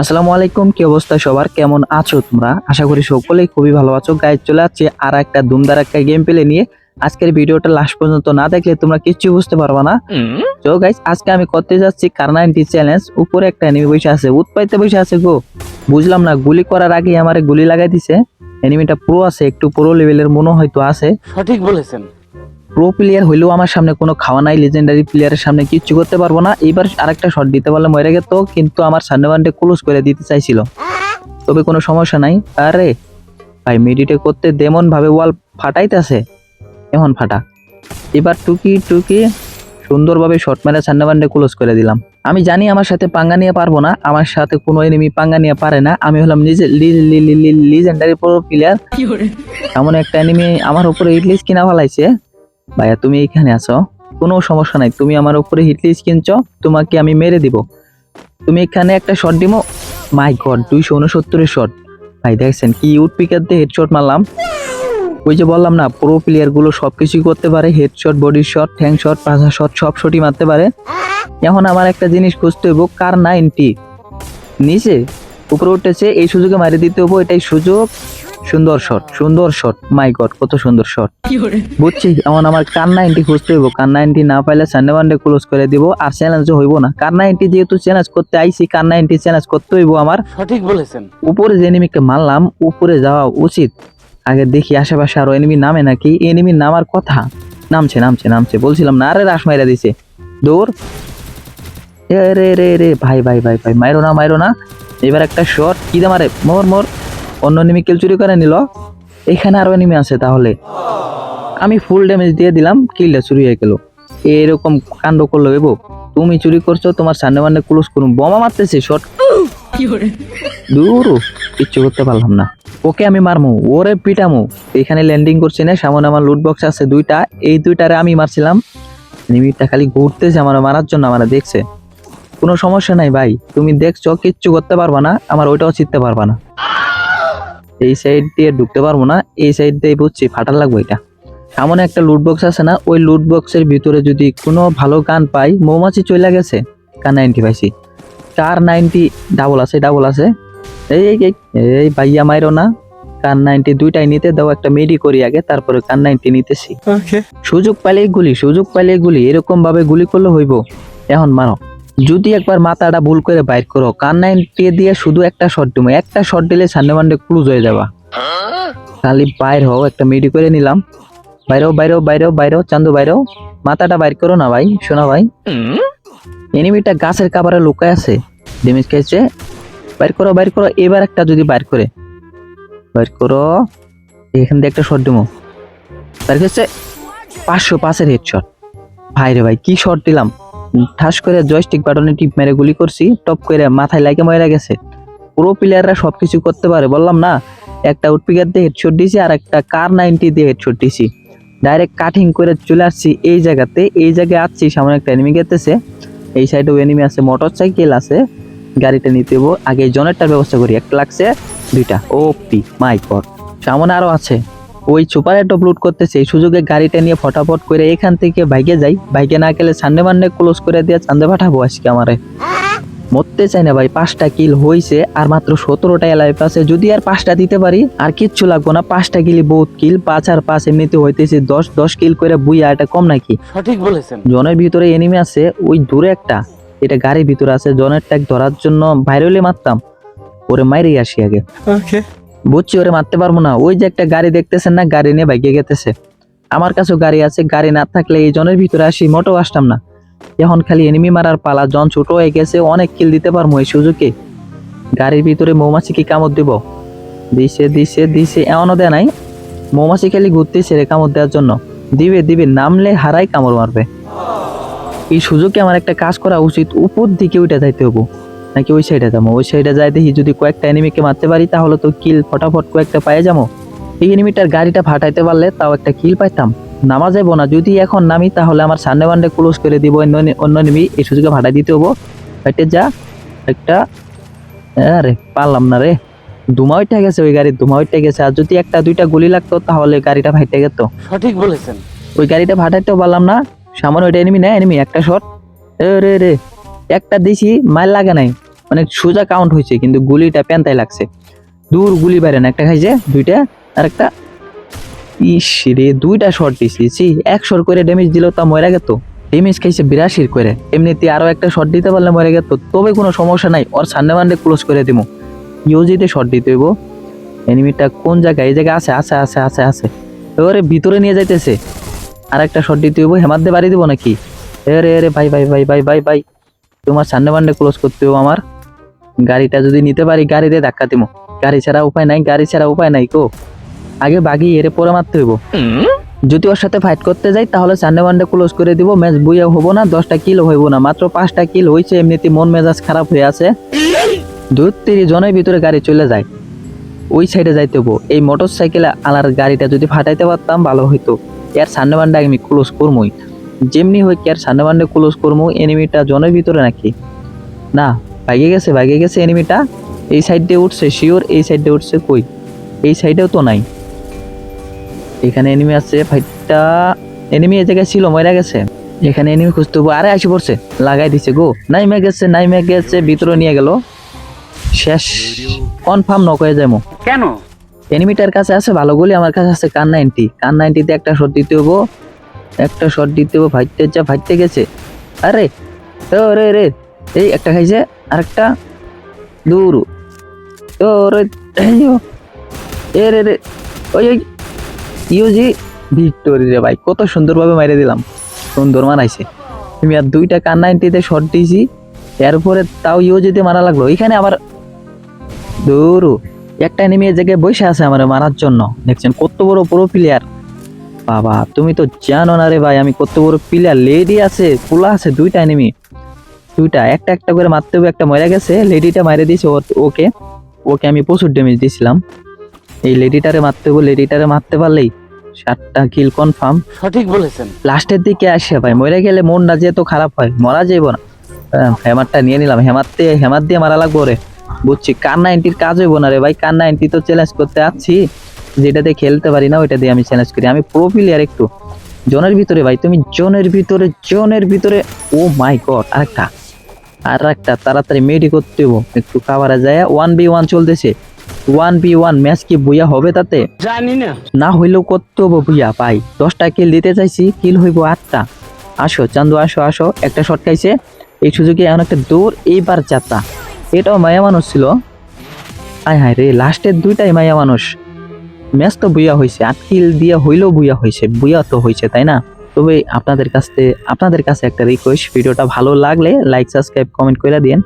আসসালামু আলাইকুম কি অবস্থা সবার? কেমন আছো তোমরা? আশা করি সকলেই খুবই ভালো আছো। গাইজ চলে আসছে আর একটা দুমদার একটা গেম প্লে নিয়ে। আজকের ভিডিওটা লাস্ট পর্যন্ত না দেখলে তোমরা কিচ্ছু বুঝতে পারবা না। তো গাইজ আজকে আমি করতে যাচ্ছি কারনাইনটি চ্যালেঞ্জ উপরে একটা এনিমি বসে আছে উৎপাইতে বসে আছে গো। বুঝলাম না গুলি করার আগে আমারে গুলি লাগাই দিছে। এনিমিটা পুরো আছে একটু পুরো লেভেলের মনে হয়তো আছে। সঠিক বলেছেন। প্রো প্লেয়ার হইলেও আমার সামনে কোনো খাওয়া নাই লেজেন্ডারি প্লেয়ারের সামনে কিচ্ছু করতে পারব না। এবার আরেকটা শট দিতে পারলে মরে গেত কিন্তু আমার সামনে বান্ডে ক্লোজ করে দিতে চাইছিল। তবে কোনো সমস্যা নাই। আরে ভাই মেডিটে করতে দেমন ভাবে ওয়াল ফাটাইতেছে। এমন ফাটা? এবার টুকি টুকি সুন্দরভাবে শর্ট মেরে সামনে বান্ডে ক্লোজ করে দিলাম। আমি জানি আমার সাথে পাঙ্গা নিয়ে পারব না আমার সাথে কোনো এনিমি পাঙ্গা নিয়ে পারে না। আমি হলাম নিজে লিজেন্ডারি প্রো প্লেয়ার এমন একটা এনিমি আমার উপরে হিটলিস্ট কিনা ফেলাইছে। ভাইয়া, তুমি এখানে আছো? কোনো সমস্যা নাই। তুমি আমার উপরে হিটলিস্ট কিনছো, তোমাকে আমি মেরে দিব। তুমি এখানে একটা শট দিমো? মাই গড দুইশো উনসত্তরের শট ভাই, দেখছেন কি ইউট পিকার দিয়ে হেডশট মারলাম। ওই যে বললাম না প্রো প্লেয়ারগুলো সবকিছুই করতে পারে। হেডশট বডি শট ঠ্যাং শট পাঁচা শট সব শটই মারতে পারে। এখন আমার একটা জিনিস খুঁজতে হইব, কার নাইনটি? নিচে, উপরে উঠেছে, এই সুযোগে মারি দিতে হব এটাই সুযোগ। সুন্দর শট সুন্দর শট। মাই গড কত সুন্দর শট। বুঝছি এমন আমার কার নাইনটি খুঁজতে হইব? কার নাইনটি না পাইলে সানডে মানডে ক্লোজ করে দিব আর চ্যালেঞ্জ হইব না। কার নাইনটি যেহেতু চ্যালেঞ্জ করতে আইছি কার নাইনটি চ্যালেঞ্জ করতে হইব আমার? সঠিক বলেছেন। উপরে যে এনিমিকে মারলাম উপরে যাওয়া উচিত। আগে দেখি আশেপাশে আরও এনিমি নামে নাকি? এনিমি নামার কথা। নামছে নামছে নামছে। বলছিলাম না আরে রাস মাইরা দিছে। দৌড়। এ রে রে রে ভাই ভাই ভাই ভাই মাইরো না মাইরো না। এবার একটা শট কি দে মারে? মোর মোর। অন্য এনিমি কিল চুরি করে নিল। এখানে আরও এনিমি আছে তাহলে। আমি ফুল ড্যামেজ দিয়ে দিলাম কিলটা চুরি হয়ে গেল। এরকম কাণ্ড করল এবো তুমি চুরি করছ তোমার সামনে মানে ক্লোজ করুন বোমা মারতেছে শট দূর কিচ্ছু করতে পারলাম না। ওকে আমি মারমু ওরে পিটামু। এখানে ল্যান্ডিং করছি না সামনে আমার লুট বক্স আছে দুইটা। এই দুইটারে আমি মারছিলাম। নিমিটটা খালি ঘুরতেছে আমার মারার জন্য আমার দেখছে। কোনো সমস্যা নাই ভাই তুমি দেখছ কিচ্ছু করতে পারবা না আমার ওইটাও চিনতে পারবা না। এই সাইড দিয়ে ঢুকতে পারব না এই সাইড দিয়ে বুঝছি ফাটার লাগবে এটা। এমন একটা লুট বক্স আছে না ওই লুট বক্সের ভিতরে যদি কোনো ভালো গান পাই মৌমাছি চলে গেছে কার নাইনটি পাইছি। কার নাইনটি ডাবল আছে ডাবল আছে। এই এই এই, ভাইয়া মাইরো না কার নাইনটি দুইটাই নিতে দাও একটা মেডি করি আগে তারপরে কার নাইনটি নিতেছি। সুযোগ পাইলে গুলি সুযোগ পাইলে গুলি এরকম ভাবে গুলি করলে হইব। এখন মারো। যদি একবার মাথাটা ভুল করে বাইর করো, কান কার নাইনটি দিয়ে শুধু একটা শট দিবো একটা শট দিলে সানডে মানডে ক্লুজ হয়ে যাবা। খালি বাইর হও, একটা মেডি করে নিলাম। বাইরেও বাইরেও বাইরেও বাইরেও চান্দু বাইরেও মাথাটা বাইর করো না ভাই, শোনা ভাই। এনিমিটা গাছের কাবারে লুকায় আছে ড্যামেজ খাইছে। বাইর করো বাইর করো, এবার একটা যদি বাইর করে। বাইর করো, এখান দিয়ে একটা শট দিমো। বাইর করছে পাঁচশো পাঁচের হেড শট ভাই রে ভাই, কি শট দিলাম? ঠাস করে জয়স্টিক বাটনে টিপ মেরে গুলি করছি, টপ করে মাথায় লাগে মরে গেছে। পুরো প্লেয়াররা সবকিছু করতে পারে, বললাম না, একটা উটপিকার দিয়ে হেডশট দিছি আর একটা কার নাইনটি দিয়ে হেডশট দিছি। ডাইরেক্ট কাটিং করে চলে আসছি এই জায়গাতে, এই জায়গায় আসছি, সামনে একটা এনিমি গেতেছে। এই সাইডেও এনিমি আছে মোটর সাইকেল আছে, গাড়িটা নিতে আগে জনেরটার ব্যবস্থা করি একটা লাগছে দুইটা। ও পি মাই সামনে আরও আছে। ওই সুপার টপ লুট করতেছে এই সুযোগে গাড়িটা নিয়ে ফটাফট করে এখান থেকে বাইকে যাই। বাইকে না গেলে সানডে মান্ডে ক্লোজ করে দিয়ে চান্দে পাঠাবো আজকে আমারে। মরতে চাই না ভাই পাঁচটা কিল হইছে আর মাত্র সতেরোটা লাইফ আছে। যদি আর পাঁচটা দিতে পারি আর কিচ্ছু লাগবো না। পাঁচটা কিলি বহুত কিল পাঁচ আর পাঁচ এমনিতে হইতেছে দশ। দশ কিল করে বুইয়া এটা কম নাকি? সঠিক বলেছেন। জনের ভিতরে এনিমি আছে ওই দূরে একটা। এটা গাড়ির ভিতরে আছে জনের ট্যাগ ধরার জন্য বাইরে হলে মারতাম। ওরে মাইরেই আসি আগে। বুঝছি, ওরে মারতে পারব না। ওই যে একটা গাড়ি দেখতেছেন না, গাড়ি নিয়ে বাইকে গেতেছে। আমার কাছেও গাড়ি আছে, গাড়ি না থাকলে এই জনের ভিতরে আসি, মোটেও আসতাম না। এখন খালি এনিমি মারার পালা, জন ছোট হয়ে গেছে, অনেক কিল দিতে পারব এই সুযোগে। গাড়ির ভিতরে মৌমাছি কি কামড় দিব? দিছে দিছে দিছে, এমনও দেয় নাই। মৌমাছি খালি ঘুরতেছে রে কামড় দেওয়ার জন্য। দিবে দিবে, নামলে হারাই কামড় মারবে। এই সুযোগে আমার একটা কাজ করা উচিত, উপর দিকে ওইটা যাইতে হব। নাকি ওই সাইডে যাব? ওই সাইডে যাই দেখি যদি কয়েকটা এনিমিকে মারতে পারি তাহলে তো কিল ফটাফট কয়েকটা পায়ে যাব। এই এনিমিটার গাড়িটা ফাটাইতে পারলে তাও একটা কিল পাইতাম। নামা যাব না। যদি এখন নামি তাহলে আমার সানডে মানডে ক্লোজ করে দিব অন্য অন্য এনিমি এই সুযোগে ভাটাই দিতে হব। ফাইটে যা। একটা আরে পারলাম না রে। ধুমা উঠে গেছে ওই গাড়ির ধুমা উঠে গেছে। আর যদি একটা দুইটা গুলি লাগতো তাহলে গাড়িটা ফাইটে গেত। সঠিক বলেছেন। ওই গাড়িটা ভাটাইতেও পারলাম না। সামনে ওইটা এনিমি না এনিমি একটা শট রে রে। একটা দিছি মাইল লাগে নাই। মানে সোজা কাউন্ট হয়েছে কিন্তু গুলিটা প্যান্তায় লাগছে। দূর গুলি বাইরে না, একটা খাইছে, দুইটা আর একটা ইস রে, দুইটা শট দিছি, ছি, এক শট করে ড্যামেজ দিলেও তা মরে গেত। ড্যামেজ খাইছে বিরাশির করে। এমনিতে আরও একটা শট দিতে পারলে মরে গেত। তবে কোনো সমস্যা নাই, ওর সানডে মানডে ক্লোজ করে দিব ইউজিতে শট দিতে হইব। এনিমিটা কোন জায়গায়? এই জায়গায় আছে আছে আছে আছে আছে। এবারে ভিতরে নিয়ে যাইতেছে। আর একটা শট দিতে হইব। হেমার দিয়ে বাড়ি দিব নাকি? এরে এরে, ভাই ভাই ভাই ভাই ভাই ভাই। তোমার সানডে মানডে ক্লোজ করতে হইব আমার। গাড়িটা যদি নিতে পারি, গাড়িতে ধাক্কা দিব গাড়ি ছাড়া উপায় নাই, গাড়ি ছাড়া উপায় নাই কো। আগে বাগি এরে পরে মারতে হইব। যদি ওর সাথে ফাইট করতে যাই, তাহলে সানডে মানডে ক্লোজ করে দিব। ম্যাচ বুইয়া হব না, দশটা কিল হইব না। মাত্র পাঁচটা কিল হয়েছে এমনিতে মন মেজাজ খারাপ হয়ে আছে। দু তিরিশ জনের ভিতরে গাড়ি চলে যায়। ওই সাইডে যাইতে হব এই মোটর সাইকেলে আলার গাড়িটা যদি ফাটাইতে পারতাম, ভালো হইতো। এর সানডে মানডে আমি ক্লোজ করবই যেমনি হই কি আর সানডে মানডে ক্লোজ করব এনিমিটা জনের ভিতরে নাকি? না ভাগে গেছে ভাগে গেছে এনিমিটা এই সাইড দিয়ে উঠছে শিওর এই সাইড দিয়ে উঠছে কই? এই সাইডেও তো নাই। এখানে এনিমি আছে ফাইটটা এনিমি এই জায়গায় ছিল মরে গেছে। এখানে এনিমি খুঁজতে হব আরে আসি পড়ছে। লাগাই দিছে গো। নাই নাইমে গেছে নাইমে গেছে ভিতরে নিয়ে গেল। শেষ। কনফার্ম নক হয়ে যাব কেন? এনিমিটার কাছে আছে ভালো গুলি আমার কাছে আছে কান নাইনটি কান নাইনটিতে একটা শট দিতে হব একটা শট দিতে হব যা, ভাইতে গেছে। আরে রে রে, এই একটা খাইছে, আরেকটা দূর। ও রে এ রে রে, ওই ওই ইউজি ভিক্টোরি রে ভাই, কত সুন্দরভাবে মাইরে দিলাম। সুন্দর মানাইছে। তুমি আর দুইটা কান নাইনটিতে শট দিয়েছি এরপরে তাও ইউজিতে মারা লাগল। এখানে আবার দূর। একটা এনিমি জায়গায় বসে আছে আমার মারার জন্য। দেখছেন, কত বড় প্রো প্লেয়ার বাবা তুমি তো জানো না রে ভাই আমি কত বড় প্লেয়ার লেডি আছে পোলা আছে দুইটা এনিমি দুইটা একটা একটা করে মারতে হবে একটা মরে গেছে লেডিটা মারে দিয়েছে ওকে। ওকে আমি প্রচুর ড্যামেজ দিয়েছিলাম। এই লেডিটারে মারতে হবে লেডিটারে মারতে পারলেই সাতটা কিল কনফার্ম সঠিক বলেছেন। লাস্টের দিকে আসে ভাই মরে গেলে মনটা যে তো খারাপ হয় মরা যাইব না। আহ, হেমারটা নিয়ে নিলাম হেমার দিয়ে হেমার দিয়ে মারা লাগবো রে বুঝছি কার নাইনটির কাজ হইব না রে ভাই কার নাইনটি তো চ্যালেঞ্জ করতে আসছি। যেটাতে খেলতে পারি না ওইটা দিয়ে আমি চ্যালেঞ্জ করি। আমি প্রো প্লেয়ার একটু। জোনের ভিতরে ভাই তুমি জোনের ভিতরে জোনের ভিতরে ও মাই গড আরেকটা। আর একটা তাড়াতাড়ি মেডি করতে একটু কাভারে যায় ওয়ান বি ওয়ান চলতেছে। ওয়ান বি ওয়ান ম্যাচ কি বইয়া হবে তাতে? জানি না। না হইলেও করতে হব বুঝা পাই দশটা কিল দিতে চাইছি কিল হইব আটটা। আসো চান্দু আসো আসো। একটা শট খাইছে। এই সুযোগে এমন একটা দৌড় এইবার যাত্রা। এটাও মায়া মানুষ ছিল। আয় হায় রে লাস্টের দুইটাই মায়া মানুষ। ম্যাচ তো বুয়া হয়েছে আট কিল দিয়ে হইলেও বুয়া হয়েছে বুয়া তো হয়েছে তাই না? তবে আপনাদের কাছে আপনাদের কাছে একটা রিকোয়েস্ট ভিডিওটা ভালো লাগলে লাইক সাবস্ক্রাইব কমেন্ট করে দিন